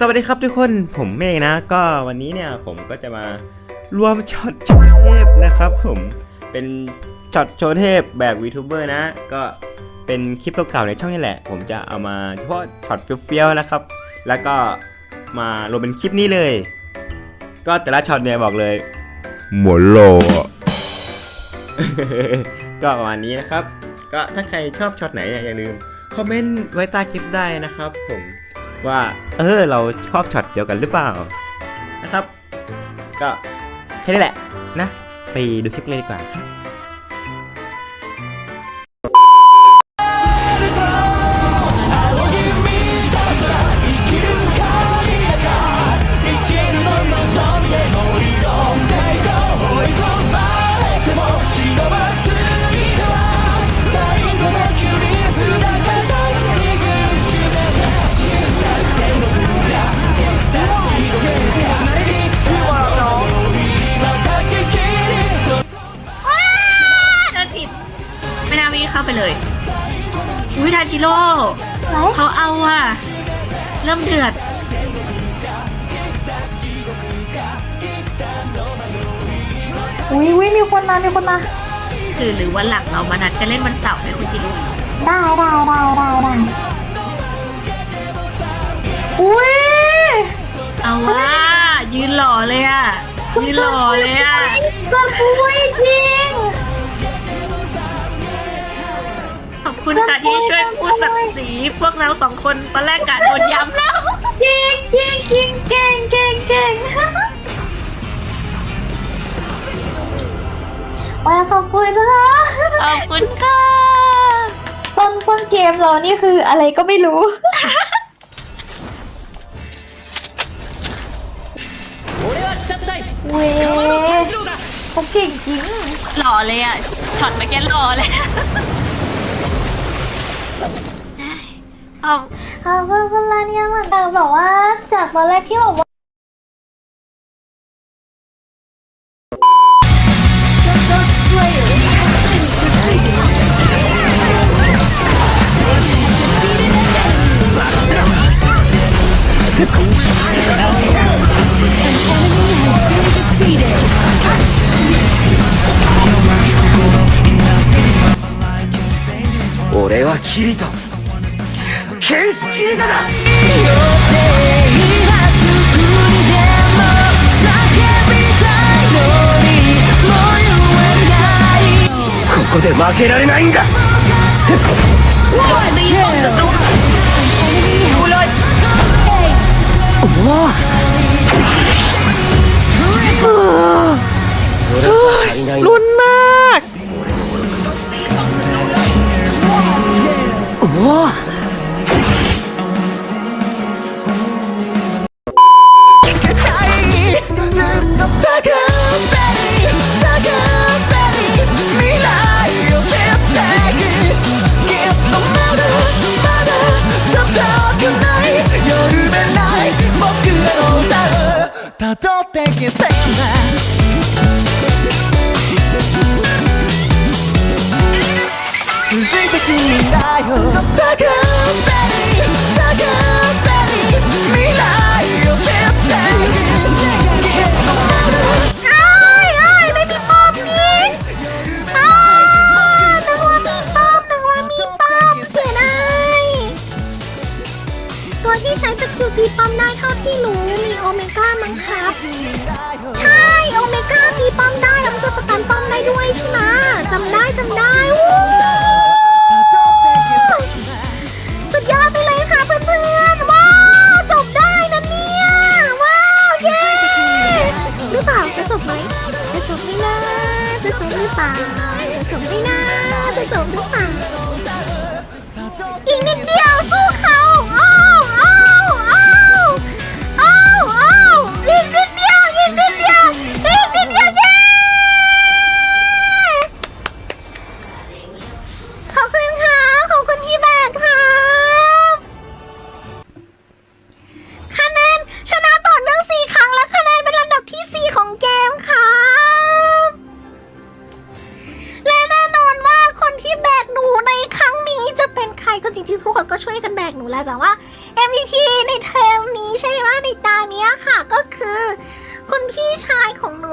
สวัสดีครับทุกคนผมเมฆนะ ก็วันนี้เนี่ยผมก็จะมารวมช็อตโชว์เทพนะครับ ผมเป็นช็อตโชว์เทพแบบวีทูเบอร์นะ ก็เป็นคลิปเก่าๆในช่องนี่แหละ ผมจะเอามาเฉพาะช็อตเฟี้ยวๆนะครับ แล้วก็มารวมเป็นคลิปนี้เลย ก็แต่ละช็อตเนี่ยบอกเลยหมดโลอะก็ประมาณนี้นะครับ ก็ถ้าใครชอบช็อตไหนเนี่ยอย่าลืมคอมเมนต์ไว้ใต้คลิปได้นะครับ ผม ว่าเออเราชอบช็อตเดียวกันหรือเปล่านะครับ ก็แค่นี้แหละนะ ไปดูคลิปเลยดีกว่าครับ จิโร่ไหนเขาเอาอะ เริ่มเดือด อุ้ยอุ้ยมีคนมา มีคนมา คือหรือวันหลังเรามานัดกันเล่นวันเสาร์ไหมคุณจิโร่ได้ได้ได้ได้ได้อุ้ยเอาว่า ยืนหล่อเลยอะ ยืนหล่อเลยอะเกินอุ้ยจริง คุณค่ะที่ช่วยพูดศักดิ์ศรีพวกเราสองคนตอนแรกกะโดนย้ำแล้วจริงจริงจริงเก่งเก่งเก่งโอ้ยขอบคุณนะขอบคุณค่ะต้นต้นเกมเรานี่คืออะไรก็ไม่รู้ เว้ยเขาเก่งจริง หล่อเลยอะ ช็อตเมื่อกี้หล่อเลย เอา ขอบคุณคุณลาเนียเหมือนกันบอกว่าจากตอนแรกที่บอกว่า 俺はキリト 剣士キリトだここで負けられないんだそれじゃ足りないลุ้นมากおお たどってきてん จบไหมนะจะจบหรือเปล่าจะจบไหมนะจะจบหรือเปล่าอีกนิดเดียวสู้ค่ะ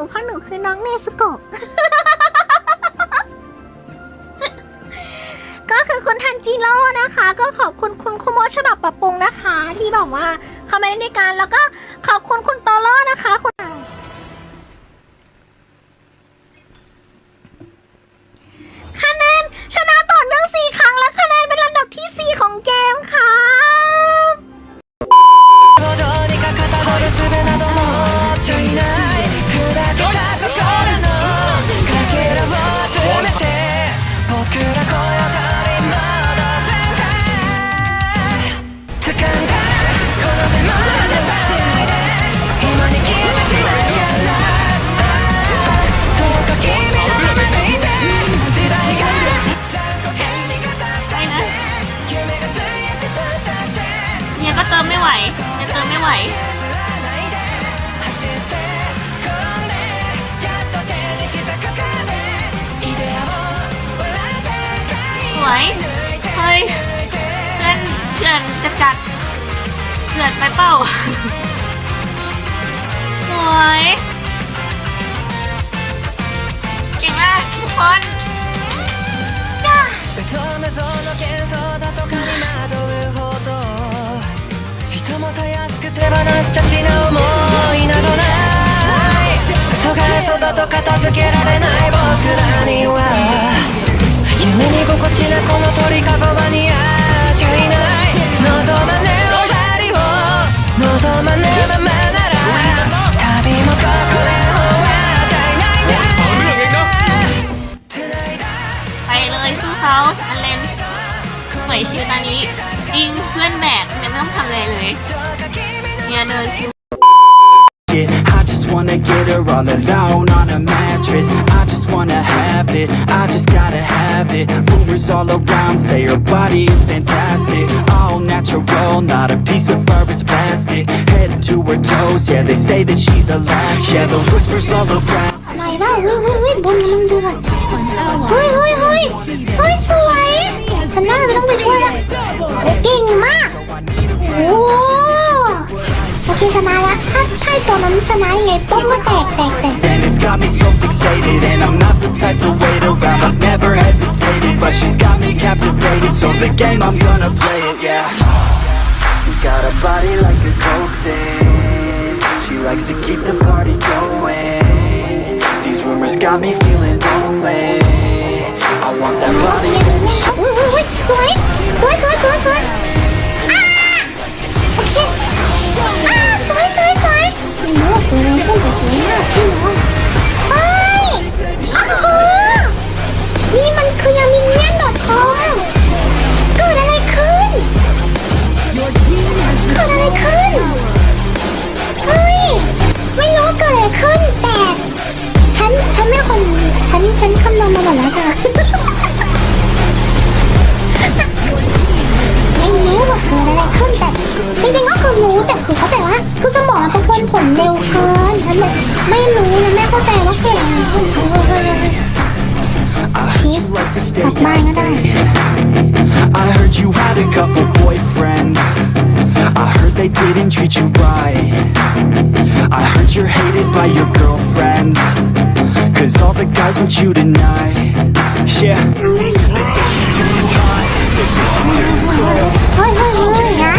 เพราะหนูคือน้องเนสโกะ ก็คือคุณทันจิโร่นะคะ ก็ขอบคุณคุณคุโมะฉบับปรับปรุงนะคะ ที่บอกว่าเขามาเล่นด้วยกันแล้วก็ขอบคุณคุณโตโร่นะคะคุณ วย เฮ้ยเพื่อนเถื่อนจะจัดเถื่อนไปเปล่า สวย เก่งมากทุกคน ベトナムの幻想だとかに惑うほど人もたやすく手放すたちの思いなどない嘘が嘘だと片付けられない僕らには 夢に心地なこの鳥かご場にあっちゃいない望まね終わりを望まぬままなら旅もここで終わっちゃいないね繋いだ ไปเลยสู้เขาอันเลนเหมยชื่อตอนนี้ยิงเพื่อนแบกเนี่ยไม่ต้องทำอะไรเลยเนี่ยเดินชิว it I just wanna get her all alone on a mattress I just wanna have it, I just gotta have it Rumors all around say her body is fantastic All natural, not a piece of fur is plastic Head to her toes, yeah, they say that she's a lash Yeah, the whispers all around Này ยเฮ้ยเฮ้ยเฮ้ยสวยฉันน่าไม่ต้องไปช่วยละเก่งมาก โอ้โอเคชนะละถ้าใช่ตัวนั้นชนะยังไงป้มก็แตกแตกแตก And it's got me so fixated And I'm not the type to wait around I've never hesitated But she's got me captivated So the game, I'm gonna play it, yeah She got a body like a coke thing She likes to keep the party going These rumors got me feeling lonely I want that body อุ้ยอุ้ยอุ้ยสวยสวยสวยสวยสวย I heard you had a couple boyfriends. I heard they didn't treat you right. I heard you're hated by your girlfriends. Cause all the guys want you tonight. Yeah, they say she's too hot. They say she's too cold. เฮ้ยเฮ้ยเฮ้ยนะ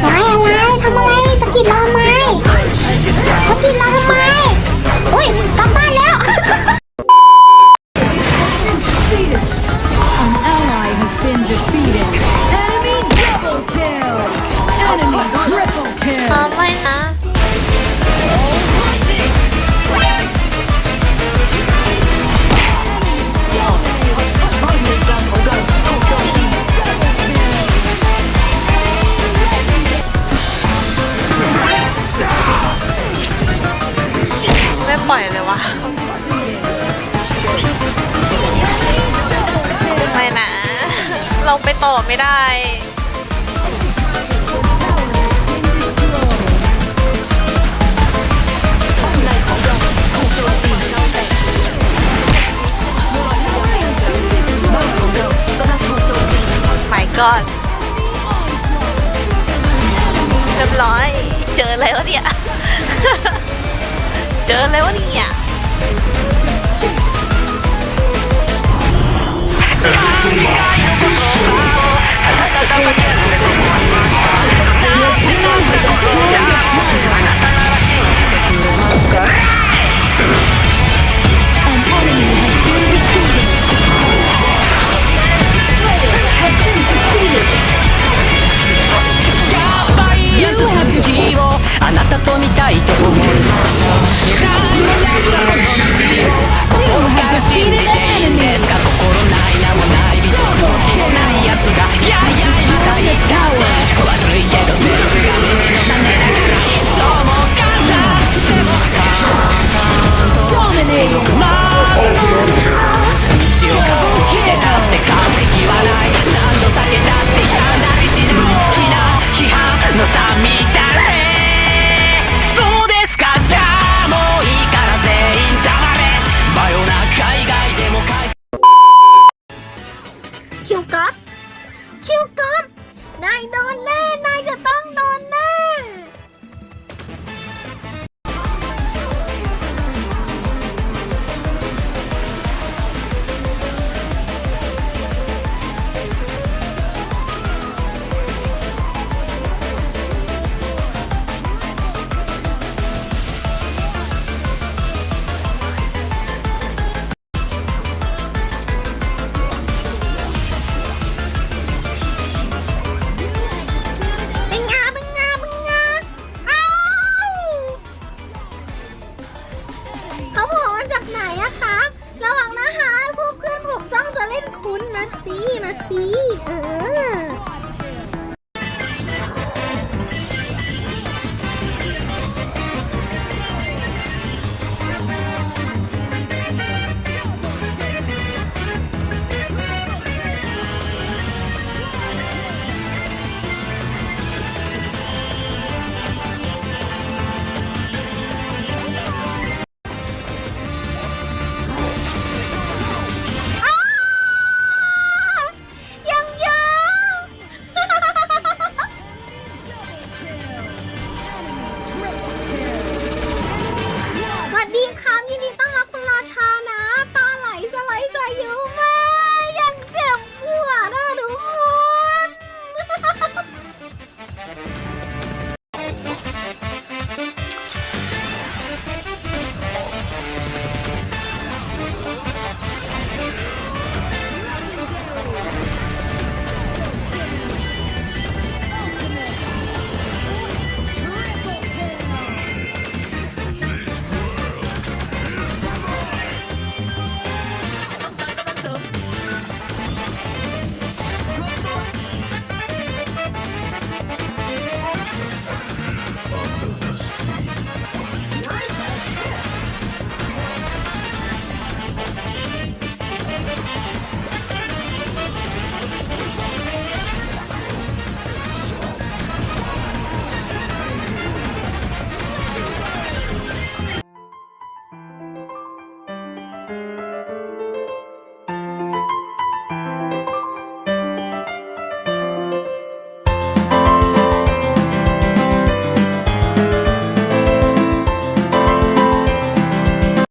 อะไรอะไรทำอะไรสะกิดเราทำไมสะกิดเราทำไม ไม่ได้ my god เรียบร้อย เจอแล้วเนี่ย เจอแล้วเนี่ย Let's go. 道をかぶしてたって完璧はない何度避けたっていかないし好きな批判のさみ